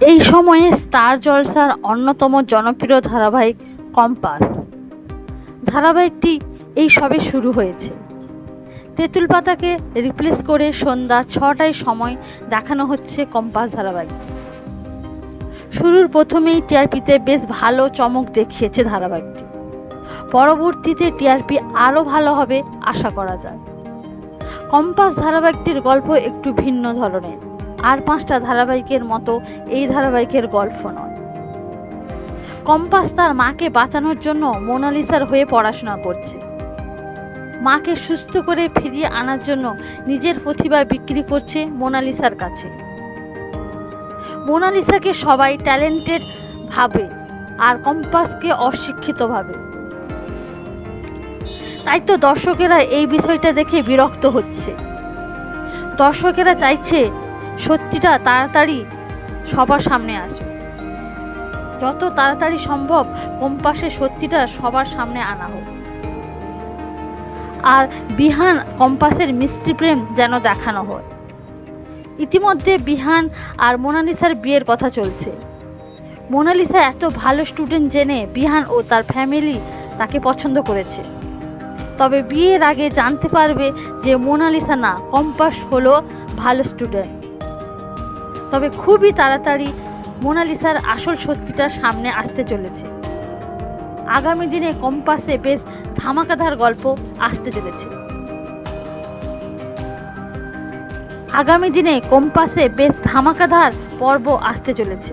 এই সময়ে স্টার জলসার অন্যতম জনপ্রিয় ধারাবাহিক কম্পাস। ধারাবাহিকটি এই সবে শুরু হয়েছে। তেঁতুল পাতাকে রিপ্লেস করে সন্ধ্যা ছটায় সময় দেখানো হচ্ছে কম্পাস ধারাবাহিকটি। শুরুর প্রথমেই টিআরপিতে বেশ ভালো চমক দেখিয়েছে ধারাবাহিকটি। পরবর্তীতে টিআরপি আরও ভালো হবে আশা করা যায়। কম্পাস ধারাবাহিকটির গল্প একটু ভিন্ন ধরনের। আর পাঁচটা ধারাবাহিকের মতো এই ধারাবাহিকের গল্প নয়। কম্পাস তার মাকে বাঁচানোর জন্য মোনালিসার হয়ে পড়াশোনা করছে। মাকে সুস্থ করে ফিরিয়ে আনার জন্য নিজের প্রতিভা বিক্রি করছে মোনালিসার কাছে। মোনালিসাকে সবাই ট্যালেন্টেড ভাবে আর কম্পাসকে অশিক্ষিত ভাবে। তাই তো দর্শকেরা এই বিষয়টা দেখে বিরক্ত হচ্ছে। দর্শকেরা চাইছে সত্যিটা তাড়াতাড়ি সবার সামনে আসুক। যত তাড়াতাড়ি সম্ভব কম্পাসে সত্যিটা সবার সামনে আনা হোক। আর বিহান কম্পাসের মিষ্টি প্রেম যেন দেখানো হয় ইতিমধ্যে বিহান আর মোনালিসার বিয়ের কথা চলছে। মোনালিসা এত ভালো স্টুডেন্ট জেনে বিহান ও তার ফ্যামিলি তাকে পছন্দ করেছে। তবে বিয়ের আগে জানতে পারবে যে মোনালিসা না কম্পাস হলো ভালো স্টুডেন্ট তবে খুবই তাড়াতাড়ি মোনালিসার আসল সত্যিটা সামনে আসতে চলেছে। আগামী দিনে কম্পাসে বেশ ধামাকাধার গল্প আসতে চলেছে। আগামী দিনে কম্পাসে বেশ ধামাকাধার পর্ব আসতে চলেছে।